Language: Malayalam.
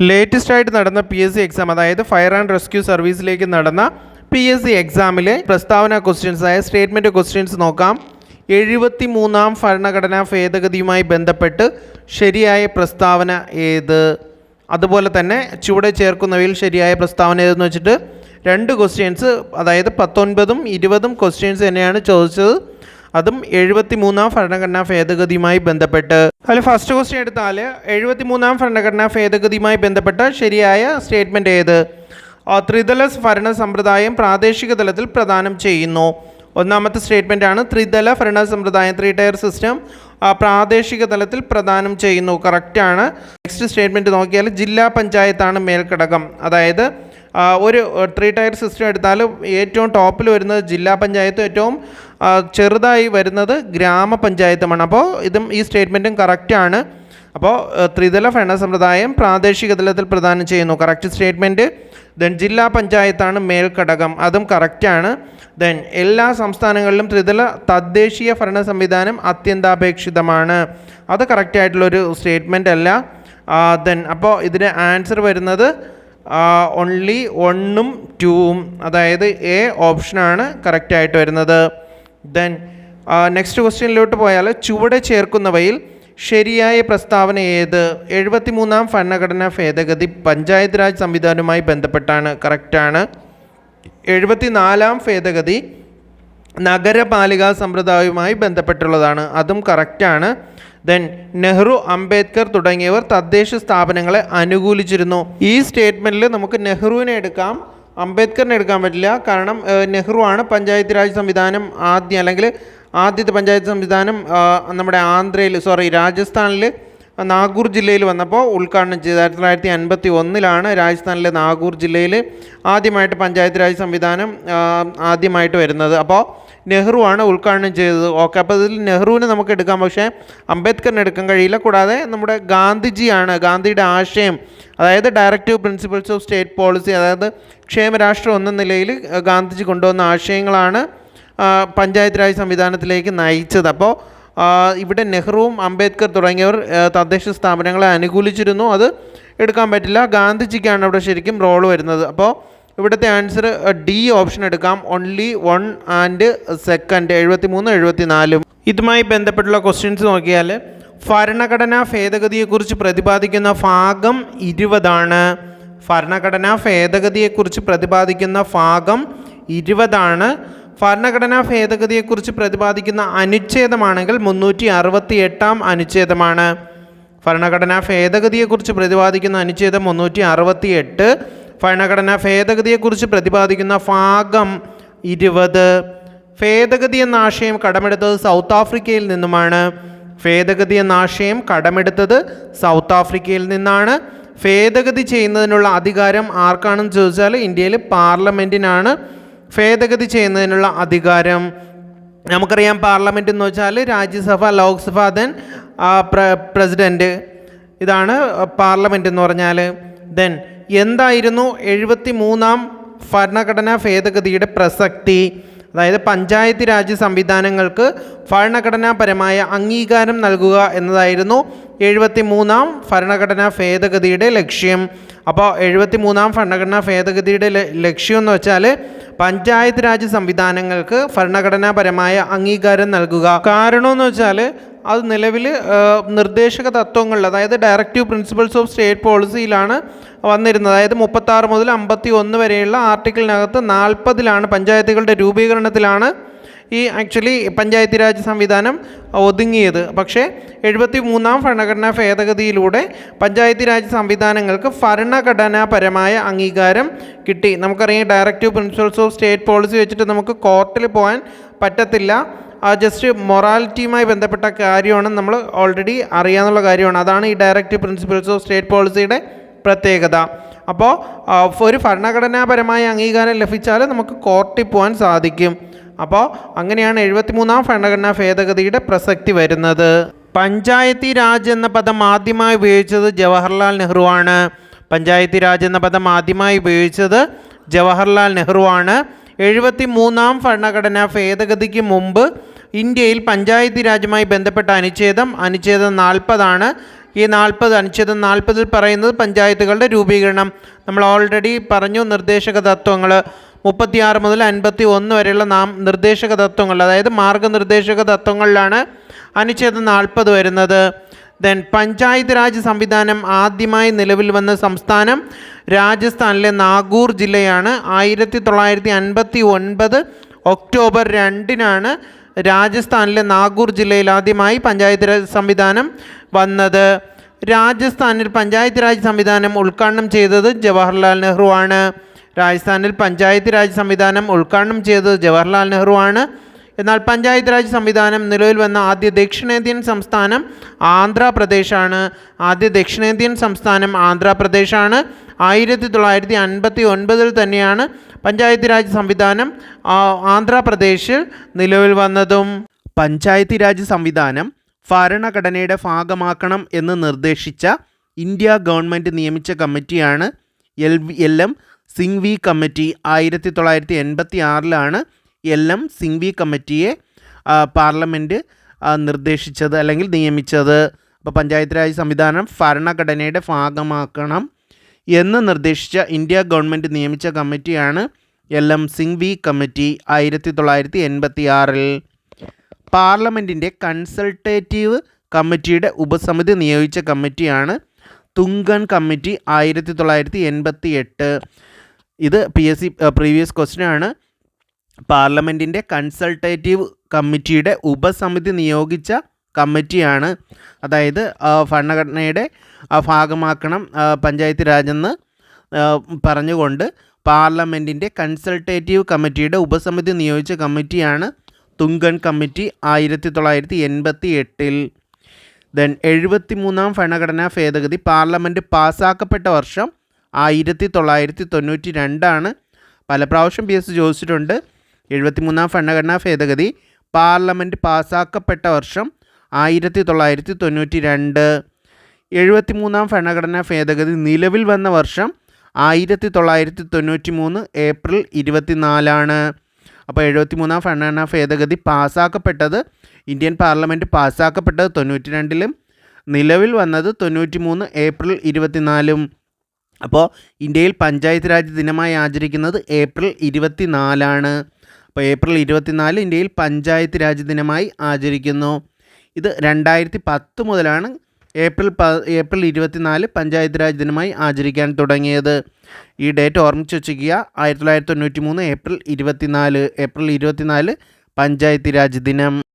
ലേറ്റസ്റ്റ് ആയിട്ട് നടന്ന പി എസ് സി എക്സാം അതായത് ഫയർ ആൻഡ് റെസ്ക്യൂ സർവീസിലേക്ക് നടന്ന പി എസ് സി എക്സാമിലെ പ്രസ്താവന ക്വസ്റ്റ്യൻസ് ആയ സ്റ്റേറ്റ്മെന്റ് ക്വസ്റ്റ്യൻസ് നോക്കാം. എഴുപത്തി മൂന്നാം ഭരണഘടനാ ഭേദഗതിയുമായി ബന്ധപ്പെട്ട് ശരിയായ പ്രസ്താവന ഏത്? അതുപോലെ തന്നെ ചുവടെ ചേർക്കുന്നവയിൽ ശരിയായ പ്രസ്താവന ഏതെന്ന് വെച്ചിട്ട് രണ്ട് ക്വസ്റ്റ്യൻസ് അതായത് പത്തൊൻപതും ഇരുപതും ക്വസ്റ്റ്യൻസ് തന്നെയാണ് ചോദിച്ചത്. അതും എഴുപത്തി മൂന്നാം ഭരണഘടനാ ഭേദഗതിയുമായി ബന്ധപ്പെട്ട്. അതിൽ ഫസ്റ്റ് ക്വസ്റ്റ്യൻ എടുത്താൽ എഴുപത്തി മൂന്നാം ഭരണഘടനാ ഭേദഗതിയുമായി ബന്ധപ്പെട്ട ശരിയായ സ്റ്റേറ്റ്മെന്റ് ഏത്? ത്രിതല ഭരണ സമ്പ്രദായം പ്രാദേശിക തലത്തിൽ പ്രദാനം ചെയ്യുന്നു. ഒന്നാമത്തെ സ്റ്റേറ്റ്മെന്റ് ആണ് ത്രിതല ഭരണ സമ്പ്രദായം ത്രീ ടയർ സിസ്റ്റം പ്രാദേശിക തലത്തിൽ പ്രദാനം ചെയ്യുന്നു. കറക്റ്റാണ് നെക്സ്റ്റ് സ്റ്റേറ്റ്മെന്റ് നോക്കിയാൽ ജില്ലാ പഞ്ചായത്താണ് മേൽഘടകം. അതായത് ഒരു ത്രീ ടയർ സിസ്റ്റം എടുത്താൽ ഏറ്റവും ടോപ്പിൽ വരുന്നത് ജില്ലാ പഞ്ചായത്തും ഏറ്റവും ചെറുതായി വരുന്നത് ഗ്രാമപഞ്ചായത്തുമാണ്. അപ്പോൾ ഇതും ഈ സ്റ്റേറ്റ്മെന്റും കറക്റ്റാണ് അപ്പോൾ ത്രിതല ഭരണ സമ്പ്രദായം പ്രാദേശിക തലത്തിൽ പ്രദാനം ചെയ്യുന്നു. കറക്റ്റ് സ്റ്റേറ്റ്മെന്റ് ദെൻ ജില്ലാ പഞ്ചായത്താണ് മേൽഘടകം. അതും കറക്റ്റാണ് ദെൻ എല്ലാ സംസ്ഥാനങ്ങളിലും ത്രിതല തദ്ദേശീയ ഭരണ സംവിധാനം അത്യന്താപേക്ഷിതമാണ്. അത് കറക്റ്റായിട്ടുള്ളൊരു സ്റ്റേറ്റ്മെന്റ് അല്ല. ദെൻ അപ്പോൾ ഇതിന് ആൻസർ വരുന്നത് ഓൺലി വണ്ണും ടൂവും അതായത് എ ഓപ്ഷനാണ് കറക്റ്റായിട്ട് വരുന്നത്. ദെൻ നെക്സ്റ്റ് ക്വസ്റ്റ്യനിലോട്ട് പോയാൽ ചുവടെ ചേർക്കുന്നവയിൽ ശരിയായ പ്രസ്താവന ഏത്? എഴുപത്തിമൂന്നാം ഭരണഘടനാ ഭേദഗതി പഞ്ചായത്ത് രാജ് സംവിധാനവുമായി ബന്ധപ്പെട്ടാണ് കറക്റ്റാണ് എഴുപത്തിനാലാം ഭേദഗതി നഗരപാലിക സമ്പ്രദായവുമായി ബന്ധപ്പെട്ടുള്ളതാണ് അതും കറക്റ്റാണ് ദെൻ നെഹ്റു അംബേദ്കർ തുടങ്ങിയവർ തദ്ദേശ സ്ഥാപനങ്ങളെ അനുകൂലിച്ചിരുന്നു. ഈ സ്റ്റേറ്റ്മെന്റിൽ നമുക്ക് നെഹ്റുവിനെ എടുക്കാം. അംബേദ്കറിനെ എടുക്കാൻ പറ്റില്ല. കാരണം നെഹ്റുവാണ് പഞ്ചായത്ത് രാജ് സംവിധാനം ആദ്യം അല്ലെങ്കിൽ ആദ്യത്തെ പഞ്ചായത്ത് സംവിധാനം നമ്മുടെ ആന്ധ്രയിൽ സോറി രാജസ്ഥാനിൽ നാഗൂർ ജില്ലയിൽ വന്നപ്പോൾ ഉദ്ഘാടനം ചെയ്ത് ആയിരത്തി തൊള്ളായിരത്തി അൻപത്തി ഒന്നിലാണ് രാജസ്ഥാനിലെ നാഗൂർ ജില്ലയിൽ ആദ്യമായിട്ട് പഞ്ചായത്ത് രാജ് സംവിധാനം ആദ്യമായിട്ട് വരുന്നത്. അപ്പോൾ നെഹ്റു ആണ് ഉദ്ഘാടനം ചെയ്തത്. ഓക്കെ അപ്പോൾ ഇതിൽ നെഹ്റുവിനെ നമുക്ക് എടുക്കാം. പക്ഷേ അംബേദ്കറിനെ എടുക്കാൻ കഴിയില്ല. കൂടാതെ നമ്മുടെ ഗാന്ധിജിയാണ്. ഗാന്ധിയുടെ ആശയം അതായത് directive principles of state policy അതായത് ക്ഷേമരാഷ്ട്രം എന്ന നിലയിൽ ഗാന്ധിജി കൊണ്ടുവന്ന ആശയങ്ങളാണ് പഞ്ചായത്ത് രാജ് സംവിധാനത്തിലേക്ക് നയിച്ചത്. അപ്പോൾ ഇവിടെ നെഹ്റുവും അംബേദ്കർ തുടങ്ങിയവർ തദ്ദേശ സ്ഥാപനങ്ങളെ അനുകൂലിച്ചിരുന്നു. അത് എടുക്കാൻ പറ്റില്ല. ഗാന്ധിജിക്കാണ് അവിടെ ശരിക്കും റോൾ വരുന്നത്. അപ്പോൾ ഇവിടുത്തെ ആൻസർ ഡി ഓപ്ഷൻ എടുക്കാം. ഓൺലി വൺ ആൻഡ് സെക്കൻഡ് എഴുപത്തി മൂന്ന് എഴുപത്തി നാലും ഇതുമായി ബന്ധപ്പെട്ടുള്ള ക്വസ്റ്റ്യൻസ് നോക്കിയാൽ ഭരണഘടനാ ഭേദഗതിയെക്കുറിച്ച് പ്രതിപാദിക്കുന്ന ഭാഗം ഇരുപതാണ്. ഭരണഘടനാ ഭേദഗതിയെക്കുറിച്ച് പ്രതിപാദിക്കുന്ന ഭാഗം ഇരുപതാണ്. ഭരണഘടനാ ഭേദഗതിയെക്കുറിച്ച് പ്രതിപാദിക്കുന്ന അനുച്ഛേദമാണെങ്കിൽ മുന്നൂറ്റി അറുപത്തി എട്ടാം അനുച്ഛേദമാണ്. ഭരണഘടനാ ഭേദഗതിയെക്കുറിച്ച് പ്രതിപാദിക്കുന്ന അനുച്ഛേദം മുന്നൂറ്റി അറുപത്തി എട്ട് ഭരണഘടനാ ഭേദഗതിയെക്കുറിച്ച് പ്രതിപാദിക്കുന്ന ഭാഗം ഇരുപത്. ഭേദഗതി എന്ന ആശയം കടമെടുത്തത് സൗത്ത് ആഫ്രിക്കയിൽ നിന്നുമാണ്. ഭേദഗതി എന്ന ആശയം കടമെടുത്തത് സൗത്ത് ആഫ്രിക്കയിൽ നിന്നാണ്. ഭേദഗതി ചെയ്യുന്നതിനുള്ള അധികാരം ആർക്കാണെന്ന് ചോദിച്ചാൽ ഇന്ത്യയിൽ പാർലമെന്റിനാണ് ഭേദഗതി ചെയ്യുന്നതിനുള്ള അധികാരം. നമുക്കറിയാം പാർലമെന്റ് എന്ന് വെച്ചാൽ രാജ്യസഭ ലോക്സഭ ദെൻ പ്രസിഡന്റ് ഇതാണ് പാർലമെന്റ് എന്ന് പറഞ്ഞാൽ. ദെൻ എന്തായിരുന്നു എഴുപത്തി മൂന്നാം ഭരണഘടനാ ഭേദഗതിയുടെ പ്രസക്തി? അതായത് പഞ്ചായത്ത് രാജ് സംവിധാനങ്ങൾക്ക് ഭരണഘടനാപരമായ അംഗീകാരം നൽകുക എന്നതായിരുന്നു എഴുപത്തി മൂന്നാം ഭരണഘടനാ ഭേദഗതിയുടെ ലക്ഷ്യം. അപ്പോൾ എഴുപത്തി മൂന്നാം ഭരണഘടനാ ഭേദഗതിയുടെ ലക്ഷ്യം എന്ന് വെച്ചാൽ പഞ്ചായത്ത് രാജ് സംവിധാനങ്ങൾക്ക് ഭരണഘടനാപരമായ അംഗീകാരം നൽകുക. കാരണമെന്ന് വെച്ചാൽ അത് നിലവിൽ നിർദ്ദേശക തത്വങ്ങളിൽ അതായത് ഡയറക്റ്റീവ് പ്രിൻസിപ്പൾസ് ഓഫ് സ്റ്റേറ്റ് പോളിസിയിലാണ് വന്നിരുന്നത്. അതായത് മുപ്പത്താറ് മുതൽ അമ്പത്തി ഒന്ന് വരെയുള്ള ആർട്ടിക്കിളിനകത്ത് നാൽപ്പതിലാണ് പഞ്ചായത്തുകളുടെ രൂപീകരണത്തിലാണ് ഈ ആക്ച്വലി പഞ്ചായത്ത് രാജ് സംവിധാനം ഒതുങ്ങിയത്. പക്ഷേ എഴുപത്തി മൂന്നാം ഭരണഘടനാ ഭേദഗതിയിലൂടെ പഞ്ചായത്ത് രാജ് സംവിധാനങ്ങൾക്ക് ഭരണഘടനാപരമായ അംഗീകാരം കിട്ടി. നമുക്കറിയാം directive principles of state policy വെച്ചിട്ട് നമുക്ക് കോർട്ടിൽ പോകാൻ പറ്റത്തില്ല. ജസ്റ്റ് മൊറാലിറ്റിയുമായി ബന്ധപ്പെട്ട കാര്യമാണ് നമ്മൾ ഓൾറെഡി അറിയാമെന്നുള്ള കാര്യമാണ്. അതാണ് ഈ ഡയറക്റ്റ് പ്രിൻസിപ്പിൾസ് ഓഫ് സ്റ്റേറ്റ് പോളിസിയുടെ പ്രത്യേകത. അപ്പോൾ ഒരു ഭരണഘടനാപരമായ അംഗീകാരം ലഭിച്ചാൽ നമുക്ക് കോർട്ടിൽ പോകാൻ സാധിക്കും. അപ്പോൾ അങ്ങനെയാണ് എഴുപത്തിമൂന്നാം ഭരണഘടനാ ഭേദഗതിയുടെ പ്രസക്തി വരുന്നത്. പഞ്ചായത്തി രാജ് എന്ന പദം ആദ്യമായി ഉപയോഗിച്ചത് ജവഹർലാൽ നെഹ്റു ആണ്. പഞ്ചായത്തി രാജ് എന്ന പദം ആദ്യമായി ഉപയോഗിച്ചത് ജവഹർലാൽ നെഹ്റു ആണ്. എഴുപത്തി മൂന്നാം ഭരണഘടനാ ഭേദഗതിക്ക് മുമ്പ് ഇന്ത്യയിൽ പഞ്ചായത്തി രാജുമായി ബന്ധപ്പെട്ട അനുച്ഛേദം അനുച്ഛേദം നാൽപ്പതാണ്. ഈ നാൽപ്പത് അനുച്ഛേദം നാൽപ്പതിൽ പറയുന്നത് പഞ്ചായത്തുകളുടെ രൂപീകരണം. നമ്മൾ ഓൾറെഡി പറഞ്ഞു നിർദ്ദേശക തത്വങ്ങൾ. മുപ്പത്തിയാറ് മുതൽ അൻപത്തി ഒന്ന് വരെയുള്ള നാം നിർദ്ദേശക തത്വങ്ങൾ അതായത് മാർഗനിർദ്ദേശക തത്വങ്ങളിലാണ് അനുച്ഛേദം നാൽപ്പത് വരുന്നത്. ദെൻ പഞ്ചായത്ത് രാജ് സംവിധാനം ആദ്യമായി നിലവിൽ വന്ന സംസ്ഥാനം രാജസ്ഥാനിലെ നാഗൂർ ജില്ലയാണ്. ആയിരത്തി തൊള്ളായിരത്തി അൻപത്തി ഒൻപത് ഒക്ടോബർ രണ്ടിനാണ് രാജസ്ഥാനിലെ നാഗൂർ ജില്ലയിൽ ആദ്യമായി പഞ്ചായത്ത് രാജ് സംവിധാനം വന്നത്. രാജസ്ഥാനിൽ പഞ്ചായത്ത് രാജ് സംവിധാനം ഉദ്ഘാടനം ചെയ്തത് ജവഹർലാൽ നെഹ്റു ആണ് രാജസ്ഥാനിൽ പഞ്ചായത്ത് രാജ് സംവിധാനം ഉദ്ഘാടനം ചെയ്തത് ജവഹർലാൽ നെഹ്റു ആണ് എന്നാൽ പഞ്ചായത്ത് രാജ് സംവിധാനം നിലവിൽ വന്ന ആദ്യ ദക്ഷിണേന്ത്യൻ സംസ്ഥാനം ആന്ധ്രാപ്രദേശാണ്. ആദ്യ ദക്ഷിണേന്ത്യൻ സംസ്ഥാനം ആന്ധ്രാപ്രദേശാണ്. ആയിരത്തി തൊള്ളായിരത്തി അൻപത്തി ഒൻപതിൽ തന്നെയാണ് പഞ്ചായത്ത് രാജ് സംവിധാനം ആന്ധ്രാപ്രദേശിൽ നിലവിൽ വന്നതും. പഞ്ചായത്ത് രാജ് സംവിധാനം ഭരണഘടനയുടെ ഭാഗമാക്കണം എന്ന് നിർദ്ദേശിച്ച ഇന്ത്യ ഗവൺമെന്റ് നിയമിച്ച കമ്മിറ്റിയാണ് L L M Singhvi committee. ആയിരത്തി തൊള്ളായിരത്തി എൺപത്തി ആറിലാണ് എൽ എം സിംഗ്വി കമ്മിറ്റിയെ പാർലമെന്റ് നിർദ്ദേശിച്ചത് അല്ലെങ്കിൽ നിയമിച്ചത്. അപ്പോൾ പഞ്ചായത്ത് രാജ് സംവിധാനം ഭരണഘടനയുടെ ഭാഗമാക്കണം എന്ന് നിർദ്ദേശിച്ച ഇന്ത്യ ഗവൺമെന്റ് നിയമിച്ച കമ്മിറ്റിയാണ് എൽ എം സിംഗ്വി കമ്മിറ്റി ആയിരത്തി തൊള്ളായിരത്തി എൺപത്തി ആറിൽ പാർലമെന്റിന്റെ കൺസൾട്ടേറ്റീവ് കമ്മിറ്റിയുടെ ഉപസമിതി നിയോഗിച്ച കമ്മിറ്റിയാണ് തുങ്കൻ കമ്മിറ്റി ആയിരത്തി തൊള്ളായിരത്തി എൺപത്തി എട്ട് ഇത് P S C previous question ആണ് പാർലമെന്റിന്റെ കൺസൾട്ടേറ്റീവ് കമ്മിറ്റിയുടെ ഉപസമിതി നിയോഗിച്ച കമ്മിറ്റിയാണ്. അതായത് ഭരണഘടനയുടെ ഭാഗമാക്കണം പഞ്ചായത്ത് രാജെന്ന് പറഞ്ഞുകൊണ്ട് പാർലമെന്റിന്റെ കൺസൾട്ടേറ്റീവ് കമ്മിറ്റിയുടെ ഉപസമിതി നിയോഗിച്ച കമ്മിറ്റിയാണ് തുങ്കൻ കമ്മിറ്റി ആയിരത്തി തൊള്ളായിരത്തി എൺപത്തി എട്ടിൽ ദെൻ എഴുപത്തി മൂന്നാം ഭരണഘടനാ ഭേദഗതി പാർലമെന്റ് പാസ്സാക്കപ്പെട്ട വർഷം ആയിരത്തി തൊള്ളായിരത്തി തൊണ്ണൂറ്റി രണ്ടാണ് പല പ്രാവശ്യം പി എസ് ചോദിച്ചിട്ടുണ്ട് എഴുപത്തി മൂന്നാം ഭരണഘടനാ ഭേദഗതി പാർലമെന്റ് പാസ്സാക്കപ്പെട്ട വർഷം ആയിരത്തി തൊള്ളായിരത്തി തൊണ്ണൂറ്റി രണ്ട് എഴുപത്തി മൂന്നാം ഭരണഘടനാ ഭേദഗതി നിലവിൽ വന്ന വർഷം ആയിരത്തി തൊള്ളായിരത്തി തൊണ്ണൂറ്റി മൂന്ന് ഏപ്രിൽ ഇരുപത്തിനാലാണ്. അപ്പോൾ എഴുപത്തി മൂന്നാം ഭരണഘടനാ ഭേദഗതി പാസ്സാക്കപ്പെട്ടത് ഇന്ത്യൻ പാർലമെന്റ് പാസ്സാക്കപ്പെട്ടത് തൊണ്ണൂറ്റി രണ്ടിലും നിലവിൽ വന്നത് തൊണ്ണൂറ്റി മൂന്ന് ഏപ്രിൽ ഇരുപത്തിനാലും. അപ്പോൾ ഇന്ത്യയിൽ പഞ്ചായത്ത് രാജ് ദിനമായി ആചരിക്കുന്നത് ഏപ്രിൽ ഇരുപത്തിനാലാണ്. ഏപ്രിൽ ഇരുപത്തിനാല് ഇന്ത്യയിൽ പഞ്ചായത്ത് രാജ് ദിനമായി ആചരിക്കുന്നു. ഇത് രണ്ടായിരത്തി പത്ത് മുതലാണ് ഏപ്രിൽ പ ഏപ്രിൽ ഇരുപത്തിനാല് പഞ്ചായത്ത് രാജ് ദിനമായി ആചരിക്കാൻ തുടങ്ങിയത്. ഈ ഡേറ്റ് ഓർമ്മിച്ച് വെച്ചിരിക്കുക ആയിരത്തി തൊള്ളായിരത്തി തൊണ്ണൂറ്റി മൂന്ന് ഏപ്രിൽ ഇരുപത്തിനാല് ഏപ്രിൽ ഇരുപത്തിനാല് പഞ്ചായത്ത് രാജ് ദിനം.